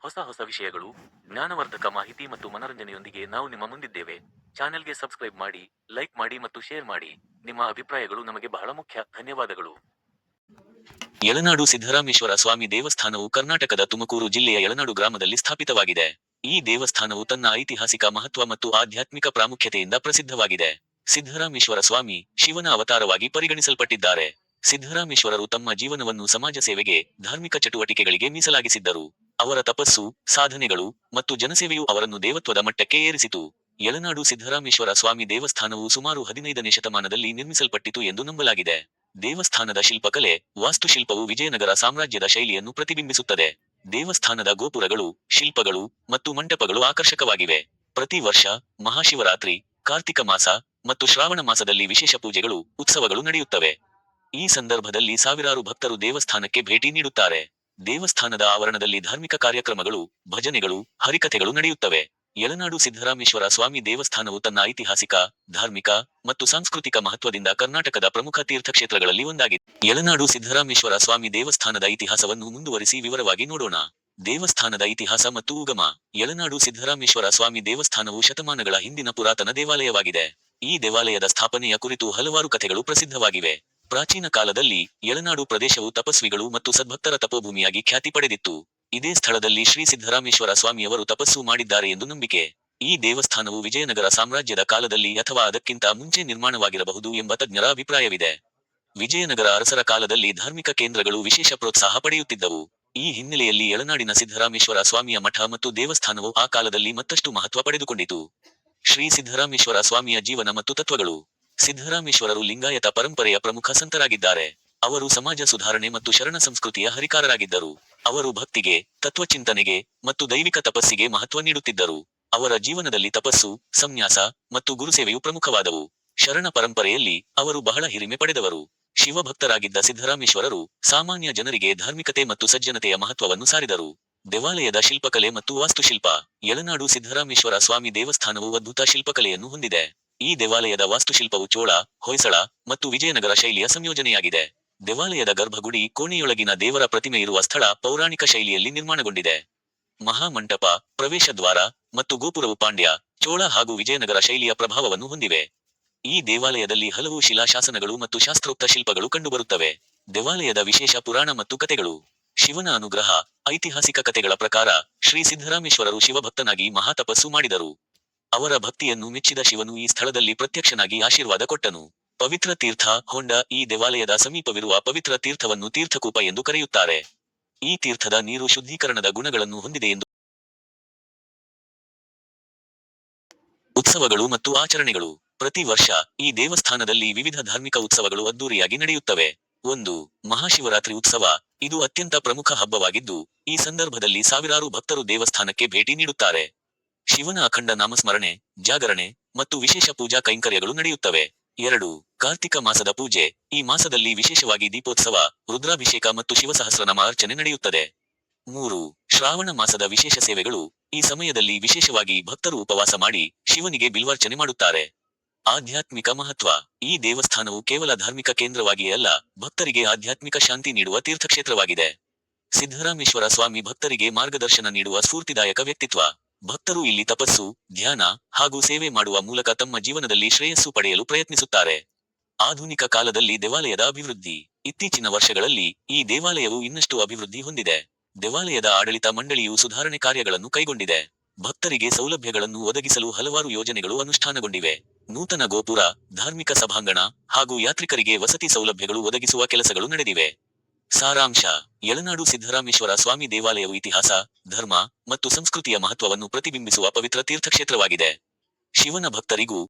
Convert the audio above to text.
ಹೊಸ ಹೊಸ ವಿಷಯಗಳು, ಜ್ಞಾನವರ್ಧಕ ಮಾಹಿತಿ ಮತ್ತು ಮನರಂಜನೆಯೊಂದಿಗೆ ನಾವು ನಿಮ್ಮ ಮುಂದಿದ್ದೇವೆ. ಚಾನೆಲ್ಗೆ ಸಬ್ಸ್ಕ್ರೈಬ್ ಮಾಡಿ, ಲೈಕ್ ಮಾಡಿ ಮತ್ತು ಶೇರ್ ಮಾಡಿ. ನಿಮ್ಮ ಅಭಿಪ್ರಾಯಗಳು ನಮಗೆ ಬಹಳ ಮುಖ್ಯ. ಧನ್ಯವಾದಗಳು. ಯಳನಾಡು ಸಿದ್ದರಾಮೇಶ್ವರ ಸ್ವಾಮಿ ದೇವಸ್ಥಾನವು ಕರ್ನಾಟಕದ ತುಮಕೂರು ಜಿಲ್ಲೆಯ ಯಳನಾಡು ಗ್ರಾಮದಲ್ಲಿ ಸ್ಥಾಪಿತವಾಗಿದೆ. ಈ ದೇವಸ್ಥಾನವು ತನ್ನ ಐತಿಹಾಸಿಕ ಮಹತ್ವ ಮತ್ತು ಆಧ್ಯಾತ್ಮಿಕ ಪ್ರಾಮುಖ್ಯತೆಯಿಂದ ಪ್ರಸಿದ್ಧವಾಗಿದೆ. ಸಿದ್ದರಾಮೇಶ್ವರ ಸ್ವಾಮಿ ಶಿವನ ಅವತಾರವಾಗಿ ಪರಿಗಣಿಸಲ್ಪಟ್ಟಿದ್ದಾರೆ. ಸಿದ್ದರಾಮೇಶ್ವರರು ತಮ್ಮ ಜೀವನವನ್ನು ಸಮಾಜ ಸೇವೆಗೆ, ಧಾರ್ಮಿಕ ಚಟುವಟಿಕೆಗಳಿಗೆ ಮೀಸಲಾಗಿಸಿದ್ದರು. ಅವರ ತಪಸ್ಸು, ಸಾಧನೆಗಳು ಮತ್ತು ಜನಸೇವೆಯು ಅವರನ್ನು ದೇವತ್ವದ ಮಟ್ಟಕ್ಕೆ ಏರಿಸಿತು. ಯಳನಾಡು ಸಿದ್ದರಾಮೇಶ್ವರ ಸ್ವಾಮಿ ದೇವಸ್ಥಾನವು ಸುಮಾರು ಹದಿನೈದನೇ ಶತಮಾನದಲ್ಲಿ ನಿರ್ಮಿಸಲ್ಪಟ್ಟಿತು ಎಂದು ನಂಬಲಾಗಿದೆ. ದೇವಸ್ಥಾನದ ಶಿಲ್ಪಕಲೆ, ವಾಸ್ತುಶಿಲ್ಪವು ವಿಜಯನಗರ ಸಾಮ್ರಾಜ್ಯದ ಶೈಲಿಯನ್ನು ಪ್ರತಿಬಿಂಬಿಸುತ್ತದೆ. ದೇವಸ್ಥಾನದ ಗೋಪುರಗಳು, ಶಿಲ್ಪಗಳು ಮತ್ತು ಮಂಟಪಗಳು ಆಕರ್ಷಕವಾಗಿವೆ. ಪ್ರತಿ ವರ್ಷ ಮಹಾಶಿವರಾತ್ರಿ, ಕಾರ್ತಿಕ ಮಾಸ ಮತ್ತು ಶ್ರಾವಣ ಮಾಸದಲ್ಲಿ ವಿಶೇಷ ಪೂಜೆಗಳು, ಉತ್ಸವಗಳು ನಡೆಯುತ್ತವೆ. ಈ ಸಂದರ್ಭದಲ್ಲಿ ಸಾವಿರಾರು ಭಕ್ತರು ದೇವಸ್ಥಾನಕ್ಕೆ ಭೇಟಿ ನೀಡುತ್ತಾರೆ. ದೇವಸ್ಥಾನದ ಆವರಣದಲ್ಲಿ ಧಾರ್ಮಿಕ ಕಾರ್ಯಕ್ರಮಗಳು, ಭಜನೆಗಳು, ಹರಿಕಥೆಗಳು ನಡೆಯುತ್ತವೆ. ಯಲನಾಡು ಸಿದ್ದರಾಮೇಶ್ವರ ಸ್ವಾಮಿ ದೇವಸ್ಥಾನವು ತನ್ನ ಐತಿಹಾಸಿಕ, ಧಾರ್ಮಿಕ ಮತ್ತು ಸಾಂಸ್ಕೃತಿಕ ಮಹತ್ವದಿಂದ ಕರ್ನಾಟಕದ ಪ್ರಮುಖ ತೀರ್ಥಕ್ಷೇತ್ರಗಳಲ್ಲಿ ಒಂದಾಗಿದೆ ಯಲನಾಡು ಸಿದ್ದರಾಮೇಶ್ವರ ಸ್ವಾಮಿ ದೇವಸ್ಥಾನದ ಇತಿಹಾಸವನ್ನು ಮುಂದುವರಿಸಿ ವಿವರವಾಗಿ ನೋಡೋಣ. ದೇವಸ್ಥಾನದ ಇತಿಹಾಸ ಮತ್ತು ಉಗಮ. ಯಲನಾಡು ಸಿದ್ದರಾಮೇಶ್ವರ ಸ್ವಾಮಿ ದೇವಸ್ಥಾನವು ಶತಮಾನಗಳ ಹಿಂದಿನ ಪುರಾತನ ದೇವಾಲಯವಾಗಿದೆ. ಈ ದೇವಾಲಯದ ಸ್ಥಾಪನೆಯ ಕುರಿತು ಹಲವಾರು ಕಥೆಗಳು ಪ್ರಸಿದ್ಧವಾಗಿವೆ. ಪ್ರಾಚೀನ ಕಾಲದಲ್ಲಿ ಯಳನಾಡು ಪ್ರದೇಶವು ತಪಸ್ವಿಗಳು ಮತ್ತು ಸದ್ಭಕ್ತರ ತಪೋಭೂಮಿಯಾಗಿ ಖ್ಯಾತಿ ಪಡೆದಿತ್ತು. ಇದೇ ಸ್ಥಳದಲ್ಲಿ ಶ್ರೀ ಸಿದ್ದರಾಮೇಶ್ವರ ಸ್ವಾಮಿಯವರು ತಪಸ್ಸು ಮಾಡಿದ್ದಾರೆ ಎಂದು ನಂಬಿಕೆ. ಈ ದೇವಸ್ಥಾನವು ವಿಜಯನಗರ ಸಾಮ್ರಾಜ್ಯದ ಕಾಲದಲ್ಲಿ ಅಥವಾ ಅದಕ್ಕಿಂತ ಮುಂಚೆ ನಿರ್ಮಾಣವಾಗಿರಬಹುದು ಎಂಬ ತಜ್ಞರ ಅಭಿಪ್ರಾಯವಿದೆ. ವಿಜಯನಗರ ಅರಸರ ಕಾಲದಲ್ಲಿ ಧಾರ್ಮಿಕ ಕೇಂದ್ರಗಳು ವಿಶೇಷ ಪ್ರೋತ್ಸಾಹ ಪಡೆಯುತ್ತಿದ್ದವು. ಈ ಹಿನ್ನೆಲೆಯಲ್ಲಿ ಯಳನಾಡಿನ ಸಿದ್ದರಾಮೇಶ್ವರ ಸ್ವಾಮಿಯ ಮಠ ಮತ್ತು ದೇವಸ್ಥಾನವು ಆ ಕಾಲದಲ್ಲಿ ಮತ್ತಷ್ಟು ಮಹತ್ವ ಪಡೆದುಕೊಂಡಿತು. ಶ್ರೀ ಸಿದ್ದರಾಮೇಶ್ವರ ಸ್ವಾಮಿಯ ಜೀವನ ಮತ್ತು ತತ್ವಗಳು. ಸಿದ್ದರಾಮೇಶ್ವರರು ಲಿಂಗಾಯತ ಪರಂಪರೆಯ ಪ್ರಮುಖ ಸಂತರಾಗಿದ್ದಾರೆ. ಅವರು ಸಮಾಜ ಸುಧಾರಣೆ ಮತ್ತು ಶರಣ ಸಂಸ್ಕೃತಿಯ ಹರಿಕಾರರಾಗಿದ್ದರು. ಅವರು ಭಕ್ತಿಗೆ, ತತ್ವಚಿಂತನೆಗೆ ಮತ್ತು ದೈವಿಕ ತಪಸ್ಸಿಗೆ ಮಹತ್ವ ನೀಡುತ್ತಿದ್ದರು. ಅವರ ಜೀವನದಲ್ಲಿ ತಪಸ್ಸು, ಸಂನ್ಯಾಸ ಮತ್ತು ಗುರುಸೇವೆಯು ಪ್ರಮುಖವಾದವು. ಶರಣ ಪರಂಪರೆಯಲ್ಲಿ ಅವರು ಬಹಳ ಹಿರಿಮೆ ಪಡೆದವರು. ಶಿವಭಕ್ತರಾಗಿದ್ದ ಸಿದ್ದರಾಮೇಶ್ವರರು ಸಾಮಾನ್ಯ ಜನರಿಗೆ ಧಾರ್ಮಿಕತೆ ಮತ್ತು ಸಜ್ಜನತೆಯ ಮಹತ್ವವನ್ನು ಸಾರಿದರು. ದೇವಾಲಯದ ಶಿಲ್ಪಕಲೆ ಮತ್ತು ವಾಸ್ತುಶಿಲ್ಪ. ಯಳನಾಡು ಸಿದ್ದರಾಮೇಶ್ವರ ಸ್ವಾಮಿ ದೇವಸ್ಥಾನವು ಅದ್ಭುತ ಶಿಲ್ಪಕಲೆಯನ್ನು ಹೊಂದಿದೆ. ಈ ದೇವಾಲಯದ ವಾಸ್ತುಶಿಲ್ಪವು ಚೋಳ, ಹೊಯ್ಸಳ ಮತ್ತು ವಿಜಯನಗರ ಶೈಲಿಯ ಸಂಯೋಜನೆಯಾಗಿದೆ. ದೇವಾಲಯದ ಗರ್ಭಗುಡಿ ಕೋಣೆಯೊಳಗಿನ ದೇವರ ಪ್ರತಿಮೆ ಇರುವ ಸ್ಥಳ ಪೌರಾಣಿಕ ಶೈಲಿಯಲ್ಲಿ ನಿರ್ಮಾಣಗೊಂಡಿದೆ. ಮಹಾಮಂಟಪ ಪ್ರವೇಶ ದ್ವಾರ ಮತ್ತು ಗೋಪುರವು ಪಾಂಡ್ಯ, ಚೋಳ ಹಾಗೂ ವಿಜಯನಗರ ಶೈಲಿಯ ಪ್ರಭಾವವನ್ನು ಹೊಂದಿವೆ. ಈ ದೇವಾಲಯದಲ್ಲಿ ಹಲವು ಶಿಲಾಶಾಸನಗಳು ಮತ್ತು ಶಾಸ್ತ್ರೋಕ್ತ ಶಿಲ್ಪಗಳು ಕಂಡುಬರುತ್ತವೆ. ದೇವಾಲಯದ ವಿಶೇಷ ಪುರಾಣ ಮತ್ತು ಕಥೆಗಳು. ಶಿವನ ಅನುಗ್ರಹ, ಐತಿಹಾಸಿಕ ಕಥೆಗಳ ಪ್ರಕಾರ ಶ್ರೀ ಸಿದ್ದರಾಮೇಶ್ವರರು ಶಿವಭಕ್ತನಾಗಿ ಮಹಾತಪಸ್ಸು ಮಾಡಿದರು. ಅವರ ಭಕ್ತಿಯನ್ನು ಮೆಚ್ಚಿದ ಶಿವನು ಈ ಸ್ಥಳದಲ್ಲಿ ಪ್ರತ್ಯಕ್ಷನಾಗಿ ಆಶೀರ್ವಾದ ಕೊಟ್ಟನು. ಪವಿತ್ರ ತೀರ್ಥ, ಹೊಂಡ ಈ ದೇವಾಲಯದ ಸಮೀಪವಿರುವ ಪವಿತ್ರ ತೀರ್ಥವನ್ನು ತೀರ್ಥಕೂಪ ಎಂದು ಕರೆಯುತ್ತಾರೆ. ಈ ತೀರ್ಥದ ನೀರು ಶುದ್ಧೀಕರಣದ ಗುಣಗಳನ್ನು ಹೊಂದಿದೆ ಎಂದು ಉತ್ಸವಗಳು ಮತ್ತು ಆಚರಣೆಗಳು. ಪ್ರತಿ ವರ್ಷ ಈ ದೇವಸ್ಥಾನದಲ್ಲಿ ವಿವಿಧ ಧಾರ್ಮಿಕ ಉತ್ಸವಗಳು ಅದ್ದೂರಿಯಾಗಿ ನಡೆಯುತ್ತವೆ. ಒಂದು, ಮಹಾಶಿವರಾತ್ರಿ ಉತ್ಸವ. ಇದು ಅತ್ಯಂತ ಪ್ರಮುಖ ಹಬ್ಬವಾಗಿದ್ದು, ಈ ಸಂದರ್ಭದಲ್ಲಿ ಸಾವಿರಾರು ಭಕ್ತರು ದೇವಸ್ಥಾನಕ್ಕೆ ಭೇಟಿ ನೀಡುತ್ತಾರೆ. ಶಿವನ ಅಖಂಡ ನಾಮಸ್ಮರಣೆ, ಜಾಗರಣೆ ಮತ್ತು ವಿಶೇಷ ಪೂಜಾ ಕೈಂಕರ್ಯಗಳು ನಡೆಯುತ್ತವೆ. ಎರಡು, ಕಾರ್ತಿಕ ಮಾಸದ ಪೂಜೆ. ಈ ಮಾಸದಲ್ಲಿ ವಿಶೇಷವಾಗಿ ದೀಪೋತ್ಸವ, ರುದ್ರಾಭಿಷೇಕ ಮತ್ತು ಶಿವಸಹಸ್ರನಾಮ ಅರ್ಚನೆ ನಡೆಯುತ್ತದೆ. ಮೂರು, ಶ್ರಾವಣ ಮಾಸದ ವಿಶೇಷ ಸೇವೆಗಳು. ಈ ಸಮಯದಲ್ಲಿ ವಿಶೇಷವಾಗಿ ಭಕ್ತರು ಉಪವಾಸ ಮಾಡಿ ಶಿವನಿಗೆ ಬಿಲ್ವಾರ್ಚನೆ ಮಾಡುತ್ತಾರೆ. ಆಧ್ಯಾತ್ಮಿಕ ಮಹತ್ವ. ಈ ದೇವಸ್ಥಾನವು ಕೇವಲ ಧಾರ್ಮಿಕ ಕೇಂದ್ರವಾಗಿಯೇ ಅಲ್ಲ, ಭಕ್ತರಿಗೆ ಆಧ್ಯಾತ್ಮಿಕ ಶಾಂತಿ ನೀಡುವ ತೀರ್ಥಕ್ಷೇತ್ರವಾಗಿದೆ. ಸಿದ್ದರಾಮೇಶ್ವರ ಸ್ವಾಮಿ ಭಕ್ತರಿಗೆ ಮಾರ್ಗದರ್ಶನ ನೀಡುವ ಸ್ಫೂರ್ತಿದಾಯಕ ವ್ಯಕ್ತಿತ್ವ. ಭಕ್ತರು ಇಲ್ಲಿ ತಪಸ್ಸು, ಧ್ಯಾನ ಹಾಗೂ ಸೇವೆ ಮಾಡುವ ಮೂಲಕ ತಮ್ಮ ಜೀವನದಲ್ಲಿ ಶ್ರೇಯಸ್ಸು ಪಡೆಯಲು ಪ್ರಯತ್ನಿಸುತ್ತಾರೆ. ಆಧುನಿಕ ಕಾಲದಲ್ಲಿ ದೇವಾಲಯದ ಅಭಿವೃದ್ಧಿ. ಇತ್ತೀಚಿನ ವರ್ಷಗಳಲ್ಲಿ ಈ ದೇವಾಲಯವು ಇನ್ನಷ್ಟು ಅಭಿವೃದ್ಧಿ ಹೊಂದಿದೆ. ದೇವಾಲಯದ ಆಡಳಿತ ಮಂಡಳಿಯು ಸುಧಾರಣೆ ಕಾರ್ಯಗಳನ್ನು ಕೈಗೊಂಡಿದೆ. ಭಕ್ತರಿಗೆ ಸೌಲಭ್ಯಗಳನ್ನು ಒದಗಿಸಲು ಹಲವಾರು ಯೋಜನೆಗಳು ಅನುಷ್ಠಾನಗೊಂಡಿವೆ. ನೂತನ ಗೋಪುರ, ಧಾರ್ಮಿಕ ಸಭಾಂಗಣ ಹಾಗೂ ಯಾತ್ರಿಕರಿಗೆ ವಸತಿ ಸೌಲಭ್ಯಗಳು ಒದಗಿಸುವ ಕೆಲಸಗಳು ನಡೆದಿವೆ. ಸಾರಾಂಶ. ಯಳನಾಡು ಸಿದ್ದರಾಮೇಶ್ವರ ಸ್ವಾಮಿ ದೇವಾಲಯವು ಇತಿಹಾಸ, ಧರ್ಮ ಮತ್ತು ಸಂಸ್ಕೃತಿಯ ಮಹತ್ವವನ್ನು ಪ್ರತಿಬಿಂಬಿಸುವ ಪವಿತ್ರ ತೀರ್ಥಕ್ಷೇತ್ರವಾಗಿದೆ. ಶಿವನ ಭಕ್ತರಿಗೂ